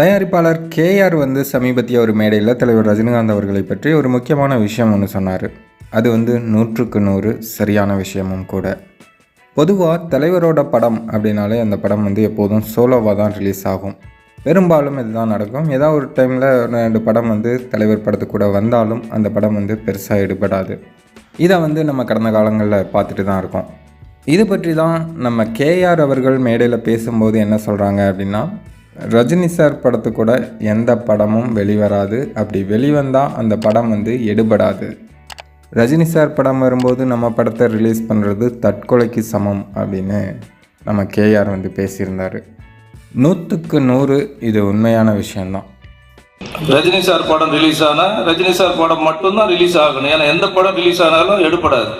தயாரிப்பாளர் கேஆர் வந்து சமீபத்திய ஒரு மேடையில் தலைவர் ரஜினிகாந்த் அவர்களை பற்றி ஒரு முக்கியமான விஷயம் ஒன்று சொன்னார். அது வந்து நூற்றுக்கு நூறு சரியான விஷயமும் கூட. பொதுவாக தலைவரோட படம் அப்படின்னாலே அந்த படம் வந்து எப்போதும் சோலோவாக தான் ரிலீஸ் ஆகும். பெரும்பாலும் இதுதான் நடக்கும். ஏதாவது ஒரு டைமில் ரெண்டு படம் வந்து தலைவர் படத்து கூட வந்தாலும் அந்த படம் வந்து பெருசாக எடுபடாது. இதை வந்து நம்ம கடந்த காலங்களில் பார்த்துட்டு தான் இருக்கோம். இது பற்றி தான் நம்ம கேஆர் அவர்கள் மேடையில் பேசும்போது என்ன சொல்கிறாங்க அப்படின்னா ரஜினி சார் படத்து கூட எந்த படமும் வெளிவராது. அப்படி வெளிவந்தால் அந்த படம் வந்து எடுபடாது. ரஜினி சார் படம் வரும்போது நம்ம படத்தை ரிலீஸ் பண்ணுறது தற்கொலைக்கு சமம் அப்படின்னு நம்ம கேஆர் வந்து பேசியிருந்தார். நூற்றுக்கு நூறு இது உண்மையான விஷயந்தான் ரஜினி சார் படம் ரிலீஸ் ஆனால் ரஜினி சார் படம் மட்டும்தான் ரிலீஸ் ஆகணும். ஏன்னா எந்த படம் ரிலீஸ் ஆனாலும் எடுபடாது.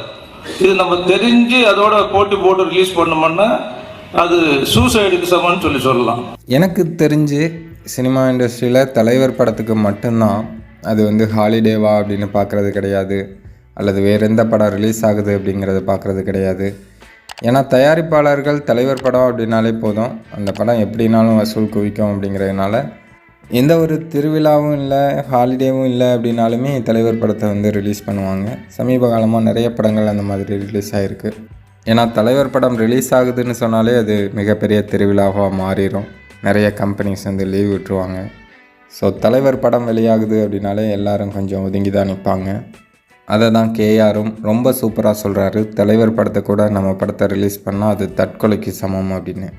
இது நம்ம தெரிஞ்சு அதோட போட்டி போட்டு ரிலீஸ் பண்ணோம்னா அது சூசைடுக்கு சமம்னு சொல்லி சொல்லலாம். எனக்கு தெரிஞ்சு சினிமா இண்டஸ்ட்ரியில் தலைவர் படத்துக்கு மட்டும்தான் அது வந்து ஹாலிடேவா அப்படின்னு பார்க்குறது கிடையாது. அல்லது வேறு எந்த படம் ரிலீஸ் ஆகுது அப்படிங்கிறத பார்க்குறது கிடையாது. ஏன்னா தயாரிப்பாளர்கள் தலைவர் படம் அப்படின்னாலே போதும். அந்த படம் எப்படினாலும் வசூல் குவிக்கும் அப்படிங்கிறதுனால எந்த ஒரு திருவிழாவும் இல்லை ஹாலிடேவும் இல்லை அப்படின்னாலுமே தலைவர் படத்தை வந்து ரிலீஸ் பண்ணுவாங்க. சமீப காலமாக நிறைய படங்கள் அந்த மாதிரி ரிலீஸ் ஆகிருக்கு ஏன்னா தலைவர் படம் ரிலீஸ் ஆகுதுன்னு சொன்னாலே அது மிகப்பெரிய திருவிழாவாக மாறிடும் நிறைய கம்பெனிஸ் வந்து லீவ் விட்டுருவாங்க. ஸோ தலைவர் படம் வெளியாகுது அப்படின்னாலே எல்லாரும் கொஞ்சம் ஒதுங்கி தான் நிற்பாங்க. அதை தான் கேஆரும் ரொம்ப சூப்பராக சொல்கிறாரு தலைவர் படத்தை கூட நம்ம படத்தை ரிலீஸ் பண்ணால் அது தற்கொலைக்கு சமம் அப்படின்னு.